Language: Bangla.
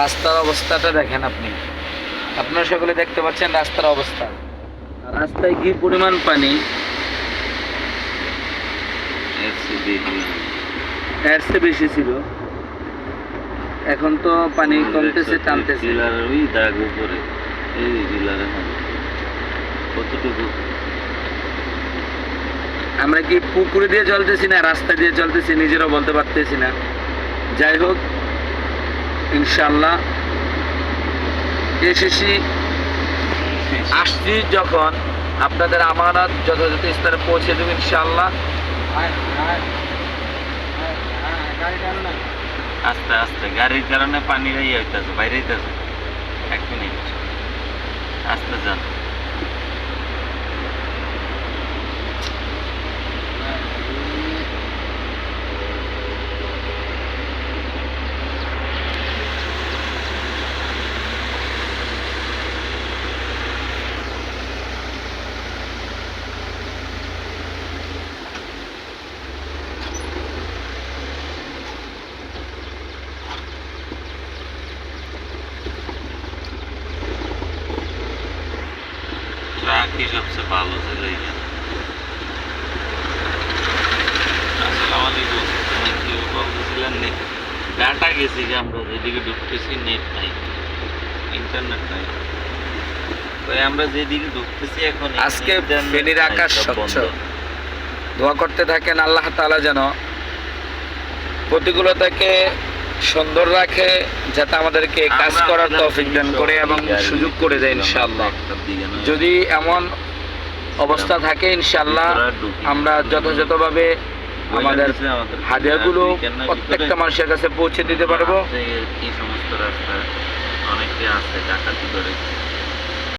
রাস্তার অবস্থাটা দেখেন আপনি। আপনারা সকলে দেখতে পাচ্ছেন রাস্তার অবস্থা। রাস্তায় কি পরিমাণ পানি? এর চেয়ে বেশি ছিল। এখন তো পানি কমতেছে টানতেছে। ওই দাগ উপরে। এই কতটুকু? আমরা কি পুকুরে দিয়ে চলতেছি না রাস্তা দিয়ে চলতেছি নিজেরাও বলতে পারতেছি না। যাই হোক ইনশাল্লাহ এসেছি। আসছি যখন আপনাদের আমানত যথাযথ স্থানে পৌঁছে দেব ইনশাল্লাহ আস্তে আস্তে, গাড়ির কারণে পানি ইয়ে হইতেছে বাইরে হইতেছে এক মিনিট। আস্তে যান। ট্রাকই সবচেয়ে ভালো ছিল এখানে আসসালামু আলাইকুম কি বলতেছিলেন নেট ডাটা গেছি যে আমরা যেদিকে ঢুকতেছি নেট নাই ইন্টারনেট নাই তো আমরা যেদিকে ঢুকতেছি এখন আজকে ফেনীর আকাশ স্বচ্ছ। দোয়া করতে থাকেন আল্লাহ তাআলা যেন প্রতিকূলতাকে সুন্দর রাখে যাতে আমাদেরকে কাজ করার তফিক দান করে এবং সুযোগ করে দেয় ইনশাল্লাহ ইনশাআল্লাহ। যদি এমন অবস্থা থাকে ইনশাআল্লাহ না। আমরা যথাযথভাবে আমাদের হাদিয়াগুলো প্রত্যেকটা মানুষের কাছে পৌঁছে দিতে পারব এই সমস্ত রাস্তা অনেকে আছে ডাকাতি করে